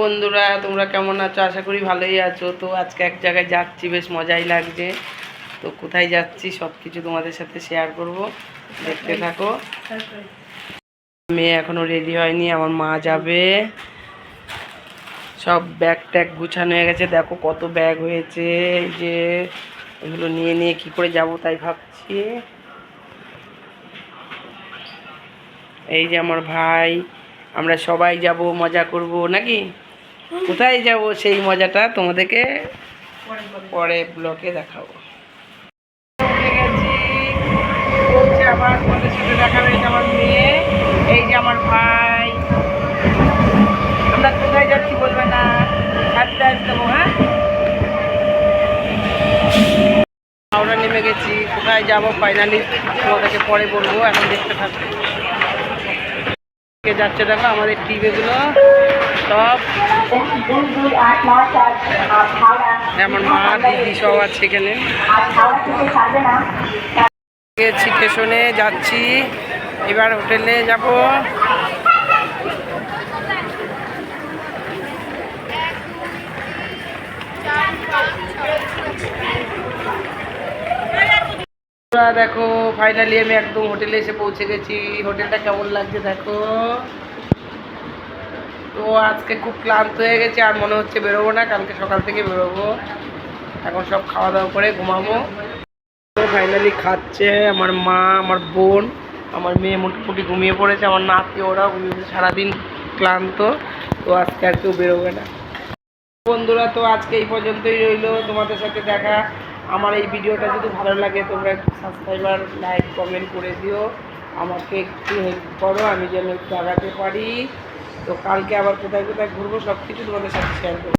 বন্ধুরা, তোমরা কেমন আছো? আশা করি ভালোই আছো। তো আজকে এক জায়গায় যাচ্ছি, বেশ মজাই লাগছে। তো কোথায় যাচ্ছি সব কিছু তোমাদের সাথে শেয়ার করব। দেখতে থাকো। মেয়ে এখনও রেডি হয়নি, আমার মা যাবে। সব ব্যাগ ট্যাগ গুছানো হয়ে গেছে। দেখো কত ব্যাগ হয়েছে। যে, এগুলো নিয়ে নিয়ে কি করে যাব তাই ভাবছি। এই যে আমার ভাই, আমরা সবাই যাব, মজা করব, নাকি? কোথায় যাব সেই মজাটা তোমাদেরকে পরে ব্লকে দেখাবো। আবার তোমাদের সাথে এই যে আমার মেয়ে, এই যে আমার ভাই। আমরা কোথায় যাচ্ছি বলবে না। হাঁটতে যাব হ্যাঁ? আমরা নেমে গেছি, কোথায় যাব ফাইনালি তোমাদেরকে পরে বলব, এখন দেখতে থাকবে কে যাচ্ছে দেখো, আমাদের টিভিগুলো সব যেমন মা, দিদি সব আছে এখানে। স্টেশনে, যাচ্ছি। এবার হোটেলে যাব। বন্ধুরা, দেখো ফাইনালি আমি একদম হোটেলে এসে পৌঁছে গেছি। হোটেলটা কেমন লাগছে দেখো? তো আজকে খুব ক্লান্ত হয়ে গেছে, আর মনে হচ্ছে বেরোবো না, কালকে সকাল থেকে বেরোবো। এখন সব খাওয়া দাওয়া করে ঘুমাবো। ফাইনালি খাচ্ছে আমার মা, আমার বোন, আমার মেয়ে মোটামুটি ঘুমিয়ে পড়েছে, আমার নাতি, ওরাও ঘুমিয়ে সারাদিন ক্লান্ত। তো আজকে আর কেউ বেরোবে না। বন্ধুরা, তো আজকে এই পর্যন্তই রইল। তোমাদের সাথে দেখা আমার এই ভিডিওটা যদি ভালো লাগে, তোমরা একটু সাবস্ক্রাইবার লাইক কমেন্ট করে দিও। আমাকে একটু হেল্প করো, আমি যেন একটু আগাতে পারি। তো কালকে আবার কোথায় কোথায় ঘুরবো সব কিছু তোমাদের সাথে শেয়ার করব।